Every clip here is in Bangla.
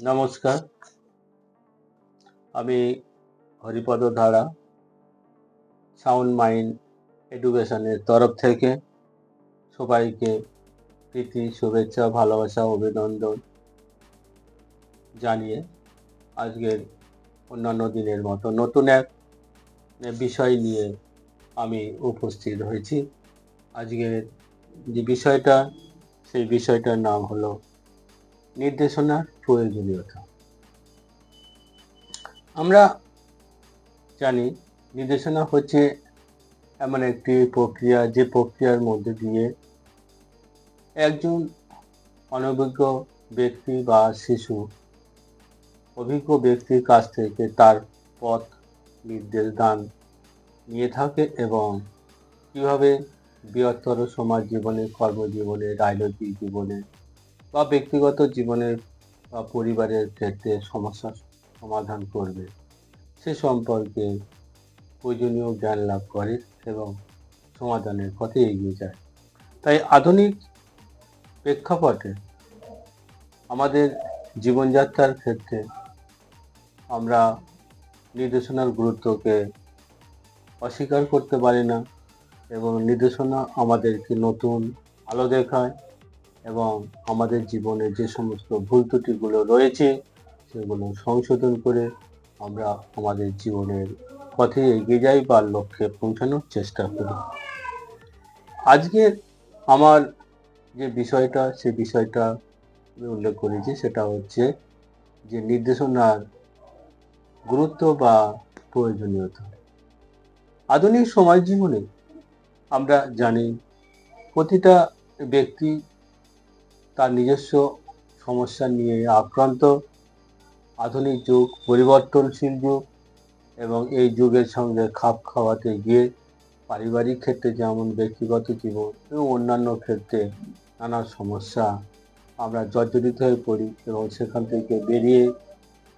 নমস্কার। আমি হরিপদ ধারা, সাউন্ড মাইন্ড এডুকেশনের তরফ থেকে সবাইকে প্রীতি, শুভেচ্ছা, ভালোবাসা, অভিনন্দন জানিয়ে আজকের অন্যান্য দিনের মতো নতুন এক বিষয় নিয়ে আমি উপস্থিত হয়েছি। আজকের যে বিষয়টা, সেই বিষয়টার নাম হলো নির্দেশনার প্রয়োজনীয়তা। আমরা জানি নির্দেশনা হচ্ছে এমন একটি প্রক্রিয়া, যে প্রক্রিয়ার মধ্যে দিয়ে একজন অনভিজ্ঞ ব্যক্তি বা শিশু, অভিজ্ঞ ব্যক্তির কাছ থেকে তার পথ নির্দেশ দান নিয়ে থাকে এবং কীভাবে বৃহত্তর সমাজ জীবনে, কর্মজীবনে, রাজনৈতিক জীবনে বা ব্যক্তিগত জীবনের পরিবারের ক্ষেত্রে সমস্যার সমাধান করবে। সে সম্পর্কে প্রয়োজনীয় জ্ঞান লাভ করে এবং সমাধানের পথে এগিয়ে যায়। তাই আধুনিক প্রেক্ষাপটে আমাদের জীবনযাত্রার ক্ষেত্রে আমরা নির্দেশনার গুরুত্বকে অস্বীকার করতে পারি না এবং নির্দেশনা আমাদেরকে নতুন আলো দেখায় এবং আমাদের জীবনে যে সমস্ত ভুল ত্রুটিগুলো রয়েছে, সেগুলো সংশোধন করে আমরা আমাদের জীবনের পথে এগিয়ে যাই বা লক্ষ্যে পৌঁছানোর চেষ্টা করি। আজকে আমার যে বিষয়টা, সে বিষয়টা আমি উল্লেখ করেছি, সেটা হচ্ছে যে নির্দেশনার গুরুত্ব বা প্রয়োজনীয়তা। আধুনিক সমাজ জীবনে আমরা জানি, প্রতিটা ব্যক্তি তার নিজস্ব সমস্যা নিয়ে আক্রান্ত। আধুনিক যুগ, পরিবর্তনশীল যুগ এবং এই যুগের সঙ্গে খাপ খাওয়াতে গিয়ে পারিবারিক ক্ষেত্রে যেমন ব্যক্তিগত জীবন এবং অন্যান্য ক্ষেত্রে নানা সমস্যা আমরা জর্জরিত হয়ে পড়ি এবং সেখান থেকে বেরিয়ে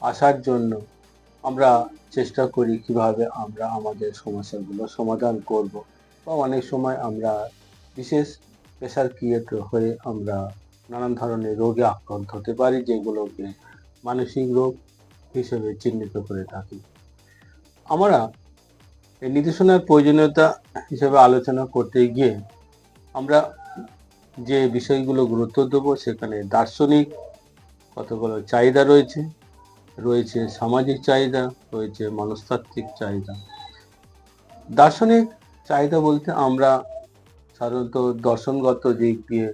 আসার জন্য আমরা চেষ্টা করি কীভাবে আমরা আমাদের সমস্যাগুলো সমাধান করব। বা অনেক সময় আমরা বিশেষ প্রেশার ক্রিয়েট হয়ে আমরা নানান ধরনের রোগে আক্রান্ত হতে পারি, যেগুলোকে মানসিক রোগ হিসেবে চিহ্নিত করে থাকি। আমরা এই নির্দেশনার প্রয়োজনীয়তা হিসেবে আলোচনা করতে গিয়ে আমরা যে বিষয়গুলো গুরুত্ব দেব, সেখানে দার্শনিক কতগুলো চাহিদা রয়েছে রয়েছে সামাজিক চাহিদা, রয়েছে মনস্তাত্ত্বিক চাহিদা। দার্শনিক চাহিদা বলতে আমরা সাধারণত দর্শনগত দিক দিয়ে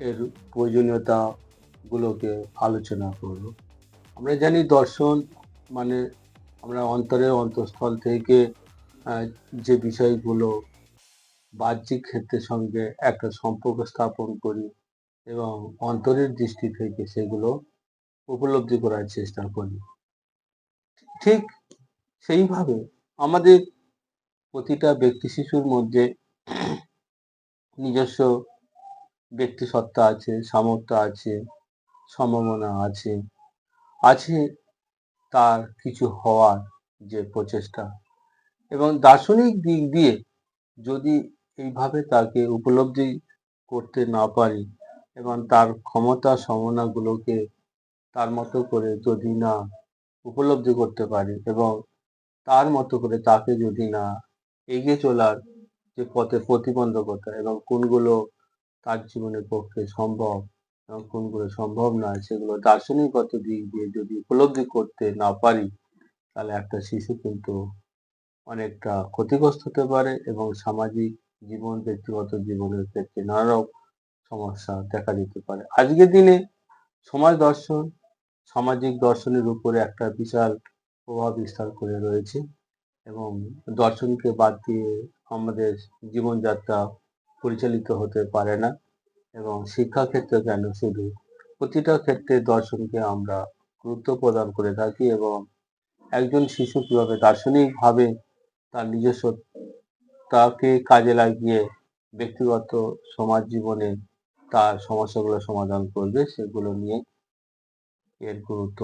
এর প্রয়োজনীয়তাগুলোকে আলোচনা করব। আমরা জানি দর্শন মানে আমরা অন্তরের অন্তঃস্থল থেকে যে বিষয়গুলো বাহ্যিক ক্ষেত্রের সঙ্গে একটা সম্পর্ক স্থাপন করি এবং অন্তরের দৃষ্টি থেকে সেগুলো উপলব্ধি করার চেষ্টা করি। ঠিক সেইভাবে আমাদের প্রতিটা ব্যক্তি শিশুর মধ্যে নিজস্ব ব্যক্তি সত্তা আছে, সামর্থ্য আছে, সম্ভাবনা আছে আছে তার কিছু হওয়ার যে প্রচেষ্টা। এবং দার্শনিক দিক দিয়ে যদি এইভাবে তাকে উপলব্ধি করতে না পারি এবং তার ক্ষমতা সম্ভাবনাগুলোকে তার মতো করে যদি না উপলব্ধি করতে পারি এবং তার মতো করে তাকে যদি না এগিয়ে চলার যে পথে প্রতিবন্ধকতা এবং কোনগুলো তার জীবনের পক্ষে সম্ভব এবং কোনগুলো সম্ভব নয় সেগুলো দার্শনিকগত দিক দিয়ে যদি উপলব্ধি করতে না পারি, তাহলে একটা শিশু কিন্তু অনেকটা ক্ষতিগ্রস্ত হতে পারে এবং সামাজিক জীবন, ব্যক্তিগত জীবনের ক্ষেত্রে নানা সমস্যা দেখা দিতে পারে। আজকের দিনে সমাজ দর্শন, সামাজিক দর্শনের উপরে একটা বিশাল প্রভাব বিস্তার করে রয়েছে এবং দর্শনকে বাদ দিয়ে আমাদের জীবনযাত্রা পরিচালিত হতে পারে না এবং শিক্ষাক্ষেত্রে কেন শুধু প্রতিটা ক্ষেত্রে দর্শনকে আমরা গুরুত্ব প্রদান করে থাকি এবং একজন শিশু কীভাবে দার্শনিকভাবে তার নিজস্ব তাকে কাজে লাগিয়ে ব্যক্তিগত সমাজ জীবনে তার সমস্যাগুলো সমাধান করবে, সেগুলো নিয়ে এর গুরুত্ব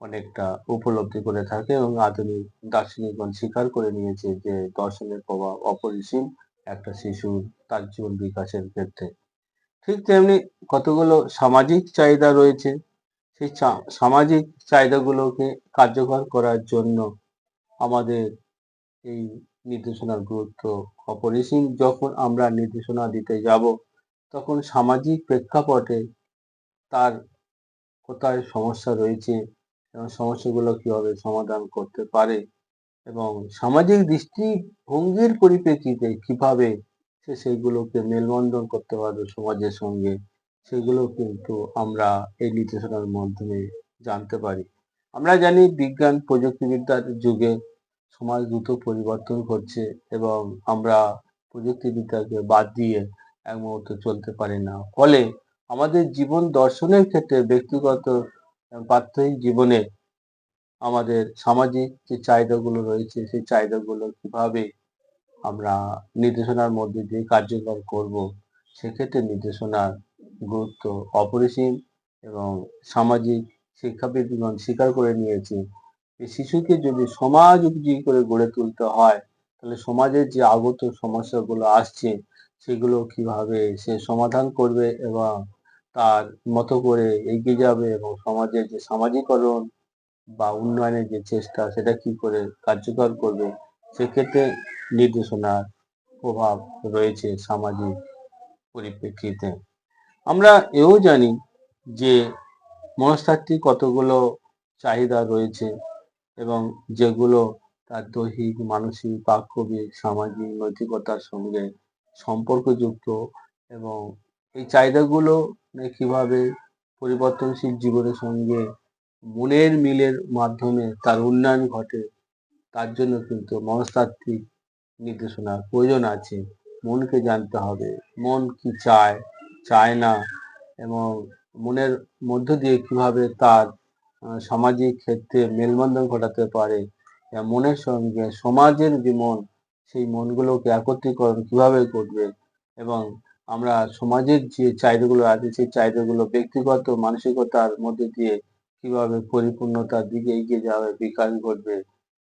অনেকটা উপলব্ধি করে থাকে এবং আধুনিক দার্শনিকগণ স্বীকার করে নিয়েছে যে দর্শনের প্রভাব অপরিসীম। একটা শিশুর তার জীবন বিকাশের ক্ষেত্রে। ঠিক তেমনি কতগুলো সামাজিক চাহিদা রয়েছে, সেই সামাজিক চাহিদাগুলোকে কার্যকর করার জন্য আমাদের এই নির্দেশনার গুরুত্ব অপরিসীম। যখন আমরা নির্দেশনা দিতে যাব, তখন সামাজিক প্রেক্ষাপটে তার কোথায় সমস্যা রয়েছে, এবং সমস্যাগুলো কীভাবে সমাধান করতে পারে এবং সামাজিক দৃষ্টিভঙ্গির পরিপ্রেক্ষিতে কীভাবে সে সেইগুলোকে মেলবন্ধন করতে পারবে সমাজের সঙ্গে, সেগুলো কিন্তু আমরা এই নির্দেশনার মাধ্যমে জানতে পারি। আমরা জানি বিজ্ঞান প্রযুক্তিবিদ্যার যুগে সমাজ দ্রুত পরিবর্তন করছে এবং আমরা প্রযুক্তিবিদ্যাকে বাদ দিয়ে এক মুহূর্ত চলতে পারি না। ফলে আমাদের জীবন দর্শনের ক্ষেত্রে ব্যক্তিগত, প্রাত্যহিক জীবনে আমাদের সামাজিক যে চাহিদাগুলো রয়েছে, সেই চাহিদাগুলো কীভাবে আমরা নির্দেশনার মধ্যে দিয়ে কার্যকর করব, সেক্ষেত্রে নির্দেশনার গুরুত্ব অপরিসীম এবং সামাজিক শিক্ষাবিদগণ স্বীকার করে নিয়েছে যে শিশুকে যদি সমাজ উপযোগী করে গড়ে তুলতে হয়, তাহলে সমাজের যে আগত সমস্যাগুলো আসছে, সেগুলো কীভাবে সে সমাধান করবে এবং তার মতো করে এগিয়ে যাবে এবং সমাজের যে সামাজিকরণ বা উন্নয়নের যে চেষ্টা, সেটা কি করে কার্যকর করবে? সেক্ষেত্রে নির্দেশনার প্রভাব রয়েছে সামাজিক পরিপ্রেক্ষিতে। আমরা এও জানি যে মনস্তাত্ত্বিক কতগুলো চাহিদা রয়েছে এবং যেগুলো তার দৈহিক, মানসিক বাক্যবিক সামাজিক, নৈতিকতার সঙ্গে সম্পর্কযুক্ত এবং এই চাহিদাগুলো কীভাবে পরিবর্তনশীল জীবনের সঙ্গে মনের মিলের মাধ্যমে তার উন্নয়ন ঘটে, তার জন্য কিন্তু মনস্তাত্ত্বিক নির্দেশনার প্রয়োজন আছে। মনকে জানতে হবে, মন কি চায় চায় না, এবং মনের মধ্য দিয়ে কীভাবে তার সামাজিক ক্ষেত্রে মেলবন্ধন ঘটাতে পারে মনের সঙ্গে সমাজের যে মন, সেই মনগুলোকে একত্রীকরণ কীভাবে করবে, এবং আমরা সমাজের যে চাহিদাগুলো আছে, সেই চাহিদাগুলো ব্যক্তিগত, মানসিকতার মধ্যে দিয়ে কীভাবে পরিপূর্ণতার দিকে এগিয়ে যাবে বিকাশ ঘটবে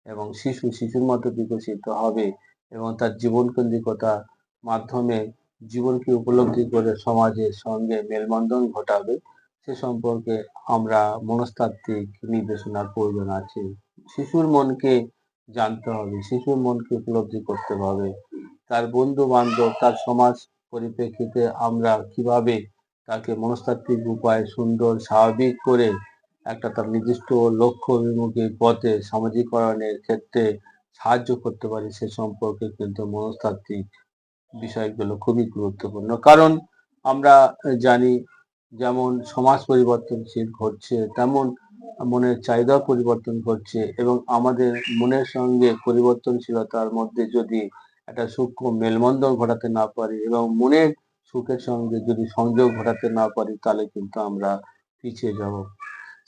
এবং শিশু শিশুর মতো বিকশিত হবে এবং তার জীবনকেন্দ্রিকতার মাধ্যমে জীবনকে উপলব্ধি করে সমাজের সঙ্গে মেলবন্ধন ঘটাবে, সে সম্পর্কে আমরা মনস্তাত্ত্বিক নির্দেশনার প্রয়োজন আছে। শিশুর মনকে জানতে হবে, শিশুর মনকে উপলব্ধি করতে হবে। তার বন্ধু বান্ধব তার সমাজ পরিপ্রেক্ষিতে আমরা কীভাবে তাকে মনস্তাত্ত্বিক উপায়ে সুন্দর, স্বাভাবিক করে একটা তার নির্দিষ্ট লক্ষ্য অভিমুখী পথে সামাজিকরণের ক্ষেত্রে সাহায্য করতে পারি সে সম্পর্কে কিন্তু মনস্তাত্ত্বিক বিষয়গুলো খুবই গুরুত্বপূর্ণ। কারণ আমরা জানি যেমন সমাজ পরিবর্তনশীল ঘটছে, তেমন মনের চাহিদা পরিবর্তন ঘটছে এবং আমাদের মনের সঙ্গে পরিবর্তনশীলতার মধ্যে যদি একটা সূক্ষ্ম মেলবন্ধন ঘটাতে না পারি এবং মনের সুখের সঙ্গে যদি সংযোগ ঘটাতে না পারি তাহলে কিন্তু আমরা পিছিয়ে যাব।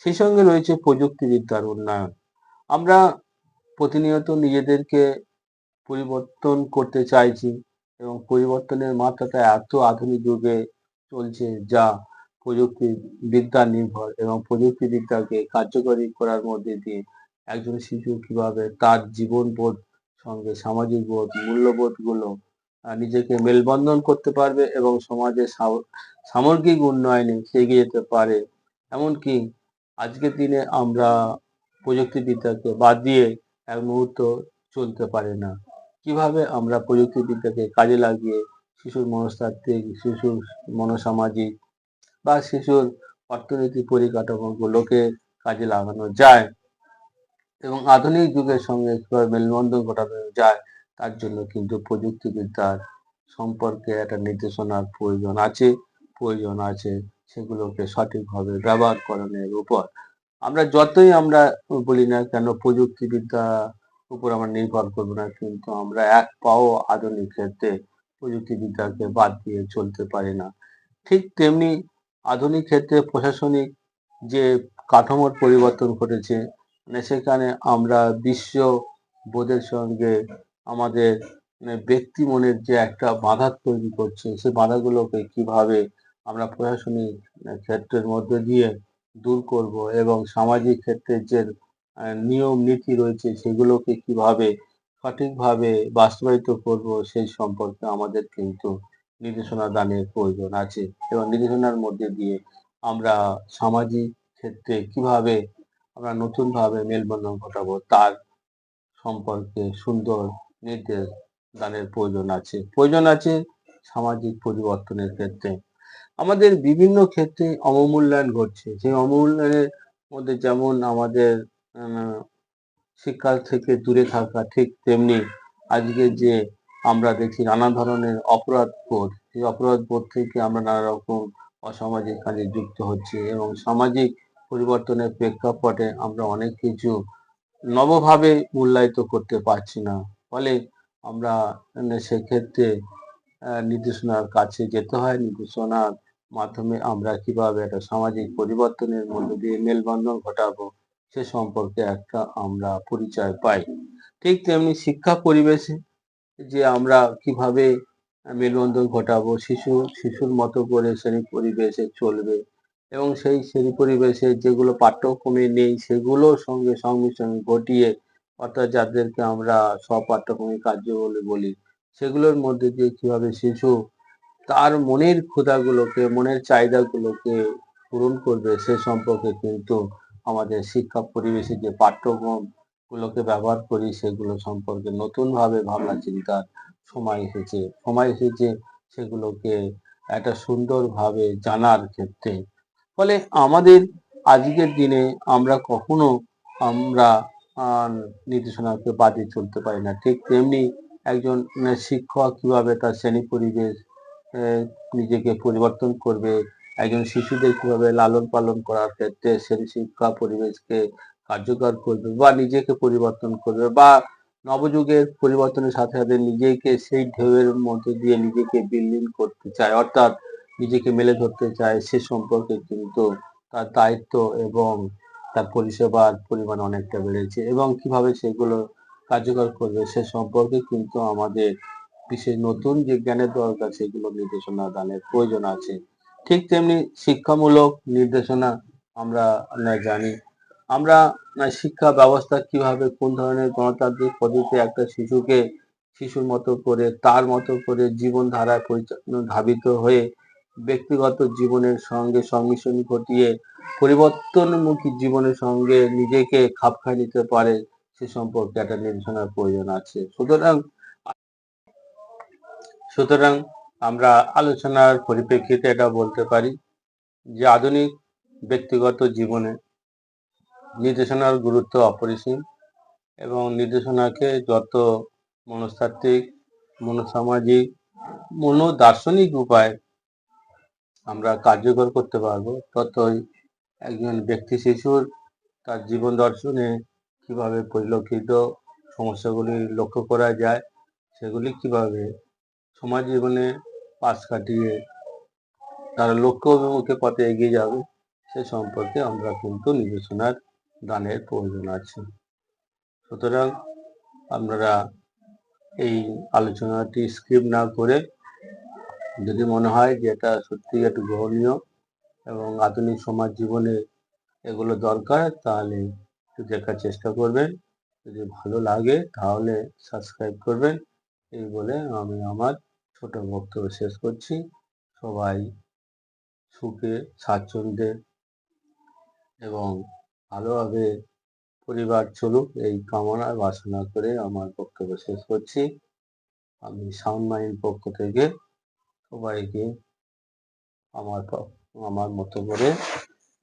সেই সঙ্গে রয়েছে প্রযুক্তিবিদ্যার উন্নয়ন। আমরা প্রতিনিয়ত নিজেদেরকে পরিবর্তন করতে চাইছি এবং পরিবর্তনের মাত্রাটা এত আধুনিক যুগে চলছে যা প্রযুক্তি বিদ্যা নির্ভর এবং প্রযুক্তিবিদ্যাকে কার্যকরী করার মধ্যে দিয়ে একজন শিশু কীভাবে তার জীবনবোধ সঙ্গে সামাজিক বোধ, মূল্যবোধগুলো নিজেকে মেলবন্ধন করতে পারবে এবং সমাজের সামগ্রিক উন্নয়নে এগিয়ে যেতে পারে। এমনকি আজকের দিনে আমরা প্রযুক্তিবিদ্যাকে বাদ দিয়ে এক মুহূর্ত চলতে পারে না। কীভাবে আমরা প্রযুক্তিবিদ্যাকে কাজে লাগিয়ে শিশুর মনস্তাত্ত্বিক, শিশুর মনসামাজিক বা শিশুর অর্থনৈতিক পরিকাঠামোগুলোকে কাজে লাগানো যায় এবং আধুনিক যুগের সঙ্গে কীভাবে মেলবন্ধন ঘটানো যায়, তার জন্য কিন্তু প্রযুক্তিবিদ্যার সম্পর্কে একটা নির্দেশনার প্রয়োজন আছে প্রয়োজন আছে। সেগুলোকে সঠিকভাবে ব্যবহার করানোর উপর। আমরা যতই আমরা বলি না কেন, প্রযুক্তিবিদ্যা উপর আমরা নির্ভর করব না, কিন্তু আমরা এক পাও আধুনিক ক্ষেত্রে প্রযুক্তিবিদ্যাকে বাদ দিয়ে চলতে পারি না। ঠিক তেমনি আধুনিক ক্ষেত্রে প্রশাসনিক যে কাঠামোর পরিবর্তন ঘটেছে মানে সেখানে আমরা বিশ্ব বোধের সঙ্গে আমাদের মানে ব্যক্তি মনের যে একটা বাধা তৈরি করছে, সে বাধাগুলোকে কীভাবে আমরা প্রশাসনিক ক্ষেত্রের মধ্যে দিয়ে দূর করব এবং সামাজিক ক্ষেত্রে যে নিয়ম, নীতি রয়েছে সেগুলোকে কীভাবে সঠিকভাবে বাস্তবায়িত করব সেই সম্পর্কে আমাদের কিন্তু নির্দেশনা দানের প্রয়োজন আছে। এবং নির্দেশনার মধ্যে দিয়ে আমরা সামাজিক ক্ষেত্রে কীভাবে আমরা নতুনভাবে মেলবন্ধন ঘটাবো তার সম্পর্কে সুন্দর নির্দেশ দানের প্রয়োজন আছে। প্রয়োজন আছে সামাজিক পরিবর্তনের ক্ষেত্রে। আমাদের বিভিন্ন ক্ষেত্রে অবমূল্যায়ন ঘটছে। সেই অবমূল্যায়নের মধ্যে যেমন আমাদের শিক্ষা থেকে দূরে থাকা ঠিক তেমনি আজকে যে আমরা দেখি নানা ধরনের অপরাধ বোধ, সেই অপরাধ বোধ থেকে আমরা নানা রকম অসামাজিক কাজে যুক্ত হচ্ছি এবং সামাজিক পরিবর্তনের প্রেক্ষাপটে আমরা অনেক কিছু নবভাবে মূল্যায়িত করতে পারছি না। ফলে আমরা সেক্ষেত্রে নির্দেশনার কাছে যেতে হয় নির্দেশনার মাধ্যমে আমরা কীভাবে একটা সামাজিক পরিবর্তনের মধ্যে দিয়ে মেলবন্ধন ঘটাবো সে সম্পর্কে একটা আমরা পরিচয় পাই। ঠিক তেমনি শিক্ষা পরিবেশে যে আমরা কীভাবে মেলবন্ধন ঘটাবো, শিশু, শিশুর মতো করে শ্রেণি পরিবেশে চলবে এবং সেই শ্রেণি পরিবেশে যেগুলো পাঠ্যক্রমে নেই সেগুলোর সঙ্গে সংমিশ্রণ ঘটিয়ে অর্থাৎ যাদেরকে আমরা স্বপাঠ্যক্রমিক কার্য বলে বলি, সেগুলোর মধ্যে দিয়ে কীভাবে শিশু তার মনের ক্ষুধাগুলোকে, মনের চাহিদাগুলোকে পূরণ করবে সে সম্পর্কে কিন্তু আমাদের শিক্ষা পরিবেশে যে পাঠ্যক্রম গুলোকে ব্যবহার করি, সেগুলো সম্পর্কে নতুনভাবে ভাবনা চিন্তার সময় এসেছে। সময় এসেছে সেগুলোকে একটা সুন্দরভাবে জানার ক্ষেত্রে। ফলে আমাদের আজকের দিনে আমরা কখনো আমরা নির্দেশনাকে বাদে চলতে পারি না। ঠিক তেমনি একজন শিক্ষক কীভাবে তার শ্রেণি পরিবেশ নিজেকে পরিবর্তন করবে। একজন শিশুদের কীভাবে লালন পালন করার ক্ষেত্রে সেই শিক্ষা পরিবেশকে কার্যকর করবে বা নিজেকে পরিবর্তন করবে বা নবযুগের পরিবর্তনের সাথে সাথে নিজেকে সেই ঢেউয়ের মধ্যে দিয়ে নিজেকে বিলীন করতে চায়, অর্থাৎ নিজেকে মেলে ধরতে চায় সে সম্পর্কে কিন্তু তার দায়িত্ব এবং তার পরিষেবার পরিমাণ অনেকটা বেড়েছে এবং কীভাবে সেগুলো কার্যকর করবে সে সম্পর্কে কিন্তু আমাদের বিশেষ নতুন যে জ্ঞানের দরকার, সেগুলো নির্দেশনা দানের প্রয়োজন আছে। ঠিক তেমনি শিক্ষামূলক নির্দেশনা আমরা জানি। আমরা শিক্ষা ব্যবস্থা কীভাবে, কোন ধরনের গণতান্ত্রিক পদ্ধতিতে একটা শিশুকে শিশুর মতো করে, তার মতো করে জীবনধারায় ধাবিত হয়ে ব্যক্তিগত জীবনের সঙ্গে সংমিশ্রণ ঘটিয়ে পরিবর্তনমুখী জীবনের সঙ্গে নিজেকে খাপ খাই নিতে পারে, সে সম্পর্কে একটা নির্দেশনার প্রয়োজন আছে। সুতরাং সুতরাং আমরা আলোচনার পরিপ্রেক্ষিতে এটা বলতে পারি যে আধুনিক ব্যক্তিগত জীবনে নির্দেশনার গুরুত্ব অপরিসীম এবং নির্দেশনাকে যত মনস্তাত্ত্বিক, মনোসামাজিক, মনোদার্শনিক উপায় আমরা কার্যকর করতে পারব, ততই একজন ব্যক্তি শিশুর তার জীবন দর্শনে কীভাবে পরিলক্ষিত সমস্যাগুলি লক্ষ্য করা যায়, সেগুলি কীভাবে সমাজ জীবনে পাশ কাটিয়ে তারা লক্ষ্য অভিমুখে পথে এগিয়ে যাবে, সে সম্পর্কে আমরা কিন্তু নির্দেশনার দানের প্রয়োজন আছে। সুতরাং আপনারা এই আলোচনাটি স্ক্রিপ না করে যদি মনে হয় যে এটা সত্যি একটু গ্রহণীয় এবং আধুনিক সমাজ জীবনে এগুলো দরকার, তাহলে একটু দেখার চেষ্টা করবেন। যদি ভালো লাগে তাহলে সাবস্ক্রাইব করবেন, এই বলে আমি আমার ছোট বক্তব্য শেষ করছি। সবাই সুখে, স্বাচ্ছন্দ্যে এবং ভালোভাবে পরিবার চলুক এই কামনা বাসনা করে আমার বক্তব্য শেষ করছি। আমি সাউন্ড মাইন্ড পক্ষ থেকে সবাইকে আমার আমার মতো করে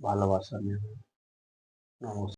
ভালোবাসা নেব নমস্কার।